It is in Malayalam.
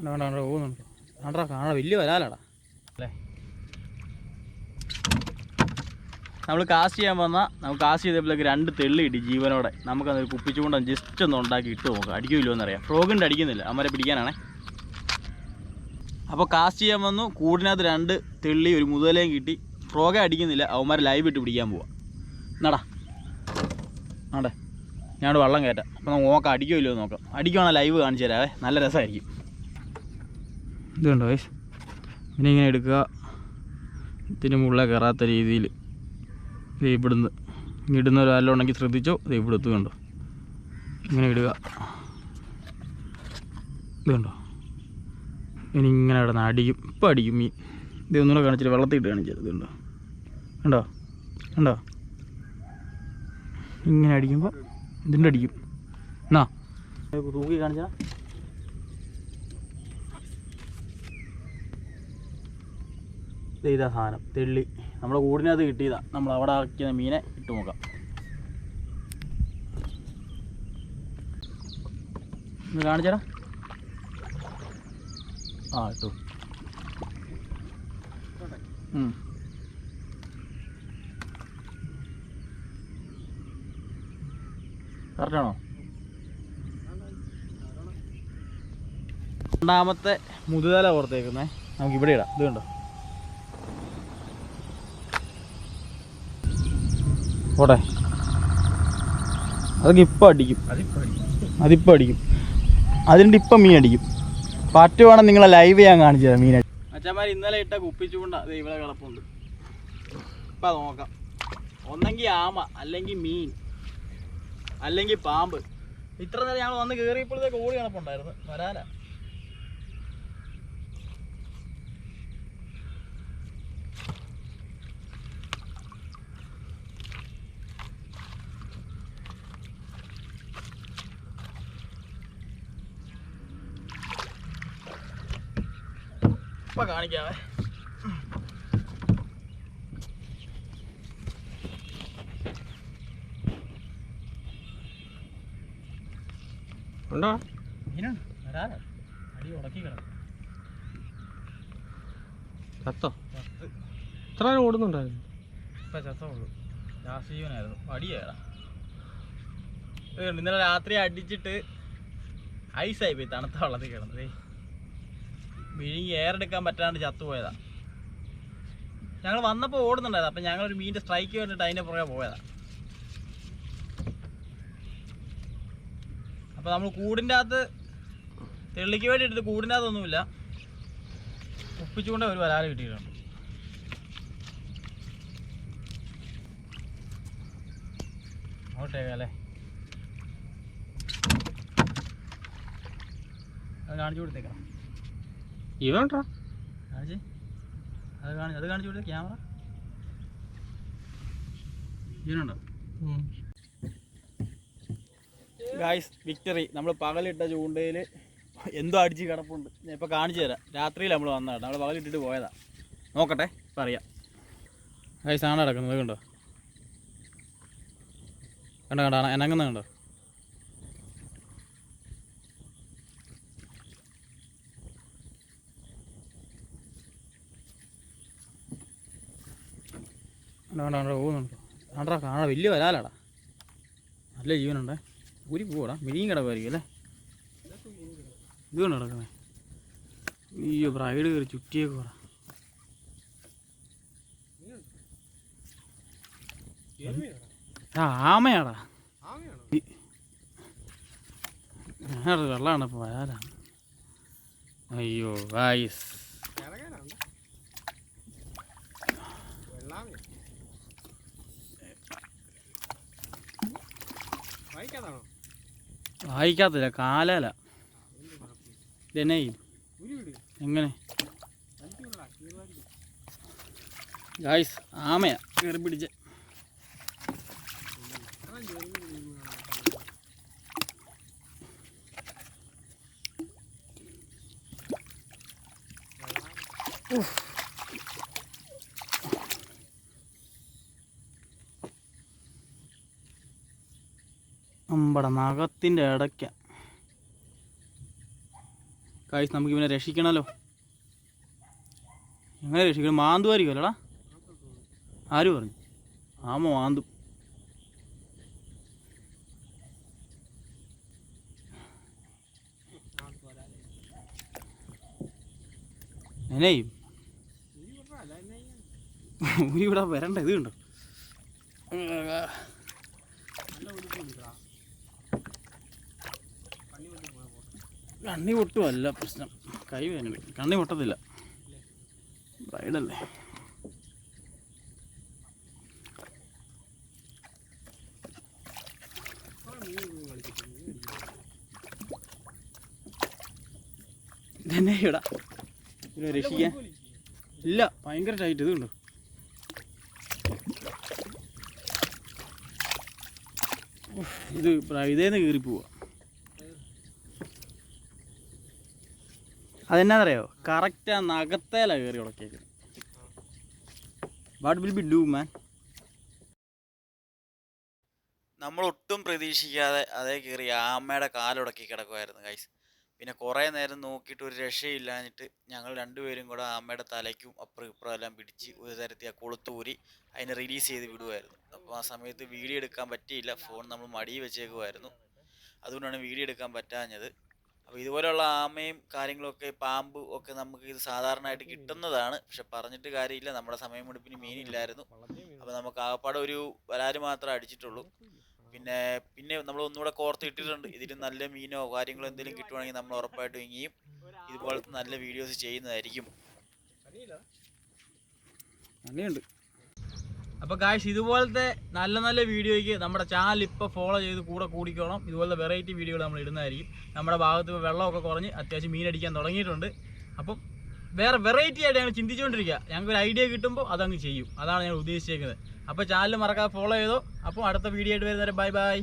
വേണ്ട വേണ്ട പോകുന്നുണ്ട്. ആണ്ടാ കാണാ വലിയ വരാലാടാ. അല്ലേ? നമ്മൾ കാസ്റ്റ് ചെയ്യാൻ വന്നാൽ നമുക്ക് കാസ്റ്റ് ചെയ്തപ്പോഴേക്ക് രണ്ട് തെള്ളി കിട്ടി ജീവനോടെ. നമുക്കത് കുപ്പിച്ചുകൊണ്ട് ജസ്റ്റ് ഒന്ന് ഉണ്ടാക്കി ഇട്ട് നോക്കാം. അടിക്കുമല്ലോ എന്നറിയാം. ഫ്രോഗിന്റെ അടിക്കുന്നില്ല. അമ്മരെ പിടിക്കാനാണേ. അപ്പോൾ കാസ്റ്റ് ചെയ്യാൻ വന്നു. കൂടിനകത്ത് രണ്ട് തെള്ളി ഒരു മുതലേം കിട്ടി. ഫ്രോഗെ അടിക്കുന്നില്ല. അവന്മാർ ലൈവ് ഇട്ട് പിടിക്കാൻ പോവാം. എന്നാടാ? ആണ്ടേ ഞാനോട് വെള്ളം കയറ്റാം. അപ്പോൾ നമുക്ക് നോക്കാം അടിക്കുമല്ലോ നോക്കാം. അടിക്കുവാണെങ്കിൽ ലൈവ് കാണിച്ചു തരാവേ. നല്ല രസമായിരിക്കും. ഇത് കണ്ടോ പിന്നെ ഇങ്ങനെ എടുക്കുക. ഇതിന് മുള്ള കയറാത്ത രീതിയിൽ ഇവിടുന്ന് ഇടുന്ന ഒരു ഒരാളും ഉണ്ടെങ്കിൽ ശ്രദ്ധിച്ചോ? ഇത് കണ്ടോ? ഇങ്ങനെ ഇടുക. ഇതുണ്ടോ ഇനി ഇങ്ങനെ കിടന്ന് അടിക്കും. ഇപ്പം അടിക്കും മീൻ ഇത് ഒന്നുകൂടെ കാണിച്ചിട്ട് വെള്ളത്തിൽ ഇട്ട് കാണിച്ചത് ഇതുണ്ടോ ഉണ്ടോ ഉണ്ടോ ഇങ്ങനെ അടിക്കുമ്പോൾ ഇതിന്റെ അടിക്കും. എന്നാ? തൂക്കി കാണിച്ചാ? ഇതാ സാധനം. തെള്ളി. നമ്മുടെ കൂടിനകത്ത് കിട്ടിയതാണ് നമ്മൾ അവിടെ ആക്കിയ മീനെ ഇട്ട് നോക്കാം. ഒന്ന് കാണിച്ചേടാ. ആ ഇട്ടു. കറക്റ്റാണോ രണ്ടാമത്തെ മുതുതല ഓർത്തേക്കുന്നേ നമുക്ക് ഇവിടെ ഇടാം. ഇത് കണ്ടോ? പോട്ടെ. അതൊക്കെ ഇപ്പം അടിക്കും. അതിപ്പം അടിക്കും. അതിന്റെ ഇപ്പം മീൻ അടിക്കും. പറ്റുവാണെങ്കിൽ നിങ്ങളെ ലൈവ് ഞാൻ കാണിച്ചു തരാം മീൻ അച്ഛന്മാർ ഇന്നലെ ഇട്ട കുപ്പിച്ചുകൊണ്ട് അത് ഇവിടെ കിടപ്പുണ്ട്. ഇപ്പം നോക്കാം. ഒന്നെങ്കിൽ ആമ അല്ലെങ്കിൽ മീൻ അല്ലെങ്കിൽ പാമ്പ്. ഇത്ര നേരം ഞങ്ങൾ വന്ന് കയറിയപ്പോഴത്തേക്ക് ഓടി കിടപ്പുണ്ടായിരുന്നു. വരാനാ? ഇപ്പൊ കാണിക്കാവേ. ഉണ്ടോ? ചത്തോ? എത്ര നേരം ഓടുന്നുണ്ടായിരുന്നു. ഇപ്പൊ ചത്തമുള്ളൂ രാസീവനായിരുന്നു അടിയാടാ. ഇന്നലെ രാത്രി അടിച്ചിട്ട് ഐസായി പോയി തണുത്ത വെള്ളത്തിൽ കിടന്നത് വിഴുങ്ങി എയറെടുക്കാൻ പറ്റാണ്ട് ചത്തുപോയതാ. ഞങ്ങൾ വന്നപ്പോൾ ഓടുന്നുണ്ടായത് അപ്പം ഞങ്ങളൊരു മീനിന്റെ സ്ട്രൈക്ക് കണ്ടിട്ട് അതിന്റെ പുറകെ പോയതാ. അപ്പോൾ നമ്മൾ കൂടിന്റെ അകത്ത് തെള്ളിക്ക് വേണ്ടി എടുത്ത് കൂടിന്റെ അകത്തൊന്നുമില്ല ഒപ്പിച്ചുകൊണ്ട് ഒരു വരാൽ കിട്ടിയിട്ടുണ്ട്. അങ്ങോട്ടേക്കല്ലേ അത് കാണിച്ചു കൊടുത്തേക്കാം. ഇവണ്ടാ അത് കാണി അത് കാണിച്ചു കൊടുത്തേ ക്യാമറ. ഗായ്സ് വിക്ടറി നമ്മൾ പകലിട്ട ചൂണ്ടയിൽ എന്തോ അടിച്ച് കിടപ്പുണ്ട്. ഞാൻ ഇപ്പോൾ കാണിച്ചു തരാം. രാത്രിയിൽ നമ്മൾ വന്നതാണ് നമ്മൾ പകലിട്ടിട്ട് പോയതാ. നോക്കട്ടെ പറയാം. ഗായ്സ് ആണ് കിടക്കുന്നത് കണ്ടോ? കണ്ടോ കണ്ടോ? എനങ്ങുന്ന കണ്ടോ? കണ്ടോ കണ്ടോ പോകുന്നുണ്ട്. ആണ്ടാ കാണാ വലിയ വരാലടാ. നല്ല ജീവനുണ്ടേ. ഊരി പോവാടാ. മിനിയും കിടക്കുമായിരിക്കും അല്ലേ? ഇത് കണ്ടോ കിടക്കണേ അയ്യോ ബ്രൈഡ് കയറി ചുറ്റിയൊക്കെ പറ ആമയാടാ. വെള്ളമാണ് ഇപ്പോൾ വരാലാണ് അയ്യോ വായിസ് വായിക്കാത്തില്ല കാലല. ഇതെന്നെ എങ്ങനെ? ഗായ്സ് ആമയാ. കയറി പിടിച്ച്. നമ്മുടെ നഖത്തിന്റെ ഇടയ്ക്ക. കായ് നമുക്ക് ഇവനെ രക്ഷിക്കണമല്ലോ എങ്ങനെ രക്ഷിക്കണം? മാന്തു ആയിരിക്കുമല്ലോടാ? ആര് പറഞ്ഞു? ആമ മാന്തു. എന്നെയും ഊരി ഇവിടെ വരണ്ട ഇത് കണ്ടോ? കണ്ണി പൊട്ടുമല്ല പ്രശ്നം. കൈ വേന കണ്ണി പൊട്ടത്തില്ല. ബ്രൈഡല്ലേ ഇതിനെ രക്ഷിക്കാൻ. ഇല്ല ഭയങ്കര ടൈറ്റ് ഇത് കണ്ടോ? ഉഫ്, ഇത് ഇതേന്ന് കീറി പോവാ അതെന്നാന്നറിയോ? കറക്റ്റ് ആ നഖത്തേല കയറി ഉളക്കിയത് what will be do man നമ്മൾ ഒട്ടും പ്രതീക്ഷിക്കാതെ അതേ കയറി ആമ്മയുടെ കാലുടക്കി കിടക്കുമായിരുന്നു ഗൈസ് പിന്നെ കുറേ നേരം നോക്കിയിട്ട് ഒരു രക്ഷയില്ലാഞ്ഞിട്ട് ഞങ്ങൾ രണ്ടുപേരും കൂടെ ആമ്മയുടെ തലയ്ക്കും അപ്പുറം ഇപ്പുറം എല്ലാം പിടിച്ച് ഒരു തരത്തിൽ ആ കൊളുത്തൂരി അതിനെ റിലീസ് ചെയ്ത് വിടുമായിരുന്നു അപ്പോൾ ആ സമയത്ത് വീഡിയോ എടുക്കാൻ പറ്റിയില്ല ഫോൺ നമ്മൾ മടിയിൽ വെച്ചേക്കുമായിരുന്നു അതുകൊണ്ടാണ് വീഡിയോ എടുക്കാൻ പറ്റാഞ്ഞത്. അപ്പോൾ ഇതുപോലെയുള്ള ആമയും കാര്യങ്ങളൊക്കെ പാമ്പ് ഒക്കെ നമുക്ക് ഇത് സാധാരണയായിട്ട് കിട്ടുന്നതാണ്. പക്ഷെ പറഞ്ഞിട്ട് കാര്യമില്ല. നമ്മുടെ സമയം മുടിപ്പിന് മീനില്ലായിരുന്നു. അപ്പോൾ നമുക്ക് ആകപ്പാടെ ഒരു വരാൽ മാത്രം അടിച്ചിട്ടുള്ളൂ. പിന്നെ പിന്നെ നമ്മൾ ഒന്നുകൂടെ കോർത്ത് ഇട്ടിട്ടുണ്ട്. ഇതിൽ നല്ല മീനോ കാര്യങ്ങളോ എന്തെങ്കിലും കിട്ടുവാണെങ്കിൽ നമ്മൾ ഉറപ്പായിട്ടും ഇനിയും ഇതുപോലത്തെ നല്ല വീഡിയോസ് ചെയ്യുന്നതായിരിക്കും. നല്ലയുണ്ട് അപ്പോൾ കാശ് ഇതുപോലത്തെ നല്ല നല്ല വീഡിയോയ്ക്ക് നമ്മുടെ ചാനൽ ഇപ്പോൾ ഫോളോ ചെയ്ത് കൂടെ കൂടിക്കോണം. ഇതുപോലത്തെ വെറൈറ്റി വീഡിയോകൾ നമ്മൾ ഇടുന്നതായിരിക്കും. നമ്മുടെ ഭാഗത്ത് വെള്ളമൊക്കെ കുറഞ്ഞ് അത്യാവശ്യം മീനടിക്കാൻ തുടങ്ങിയിട്ടുണ്ട്. അപ്പം വേറെ വെറൈറ്റി ആയിട്ട് ഞങ്ങൾ ചിന്തിച്ചുകൊണ്ടിരിക്കുക. ഞങ്ങൾക്ക് ഒരു ഐഡിയ കിട്ടുമ്പോൾ അതങ്ങ് ചെയ്യും. അതാണ് ഞങ്ങൾ ഉദ്ദേശിച്ചേക്കുന്നത്. അപ്പോൾ ചാനൽ മറക്കാതെ ഫോളോ ചെയ്തോ. അപ്പോൾ അടുത്ത വീഡിയോ ആയിട്ട് വരുന്നവരെ ബൈ ബൈ